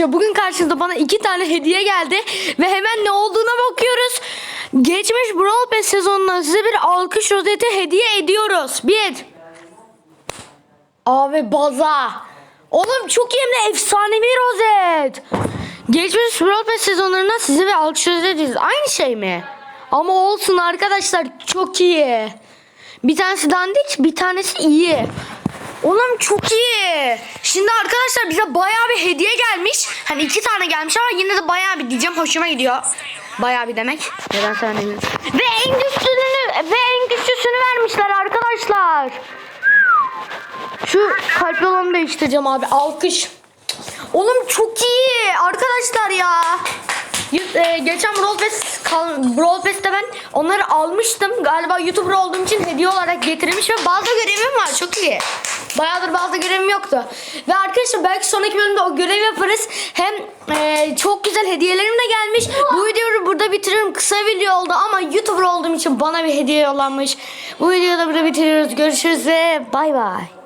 Bugün karşınızda bana iki tane hediye geldi ve hemen ne olduğuna bakıyoruz. Geçmiş Brawl Pass sezonundan size bir alkış rozeti hediye ediyoruz. Bir. Abi baza. Oğlum çok iyi hem de efsanevi rozet. Geçmiş Brawl Pass sezonlarından size bir alkış rozeti ediyoruz. Aynı şey mi? Ama olsun arkadaşlar çok iyi. Bir tanesi dandik bir tanesi iyi. Oğlum çok iyi. Şimdi arkadaşlar bize bayağı bir hediye gelmiş. Hani iki tane gelmiş ama yine de bayağı bir diyeceğim. Hoşuma gidiyor. Bayağı bir demek. Neden söylemiyorum. Ve en güçlüsünü ve en güçlüsünü vermişler arkadaşlar. Şu kalpli olanı değiştireceğim abi. Alkış. Oğlum çok iyi arkadaşlar ya. E, geçen Brawl Pass, Brawl Pass'te ben onları almıştım. Galiba YouTuber olduğum için hediye olarak getirilmiş ve bazı görevim var. Çok iyi. Bayağıdır bazı görevim yoktu. Ve arkadaşlar belki sonraki bölümde o görev yaparız. Hem e, çok güzel hediyelerim de gelmiş. Bu videoyu burada bitiriyorum. Kısa video oldu ama YouTuber olduğum için bana bir hediye yollanmış. Bu videoyu da burada bitiriyoruz. Görüşürüz ve bay bay.